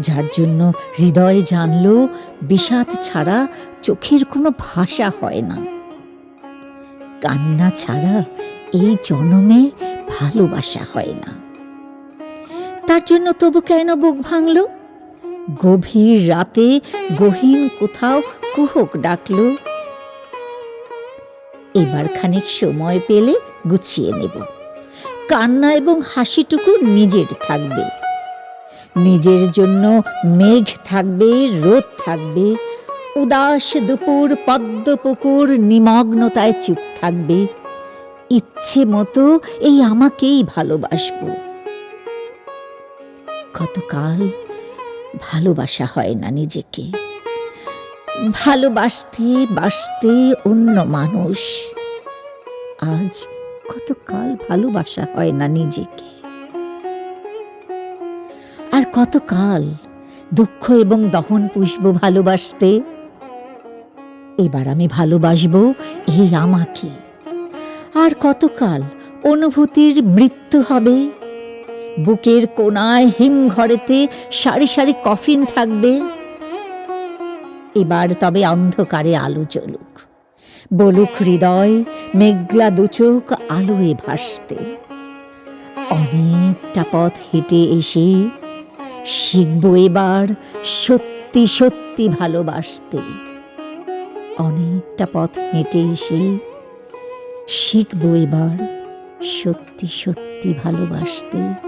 যার জন্য হৃদয় জানল, বিষাদ ছাড়া চোখের কোনো ভাষা হয় না। কান্না ছাড়া এই জনমে ভালোবাসা হয় না। তার জন্য তবু কেন বুক ভাঙল? গভীর রাতে গহীন কোথাও কুহক ডাকল। এবার খানিক সময় পেলে গুছিয়ে নেব। কান্না এবং হাসিটুকু নিজের থাকবে। নিজের জন্য মেঘ থাকবে, রোদ থাকবে, উদাস দুপুর, পদ্ম পুকুর, নিমগ্নতায় চুপ থাকবে। ইচ্ছে মতো এই আমাকেই ভালোবাসবো। কতকাল ভালোবাসা হয় না নিজেকে। ভালোবাসতে বাসতে অন্য মানুষ। আজ কতকাল ভালোবাসা হয় না নিজেকে। আর কতকাল দুঃখ এবং দহন পুষব ভালোবাসতে? এবার আমি ভালোবাসবো এই আমাকে। আর কতকাল অনুভূতির মৃত্যু হবে? বুকের কোনায় হিমঘরেতে সারি সারি কফিন থাকবে। এবার তবে অন্ধকারে আলো চলুক বলুক হৃদয়, মেঘলা দুচোখ আলোয় ভাসতে। অনেকটা পথ হেঁটে এসে শিখব এবার সত্যি সত্যি ভালোবাসতে। অনেকটা পথ হেঁটে এসে শিখব এবার সত্যি সত্যি ভালোবাসতে।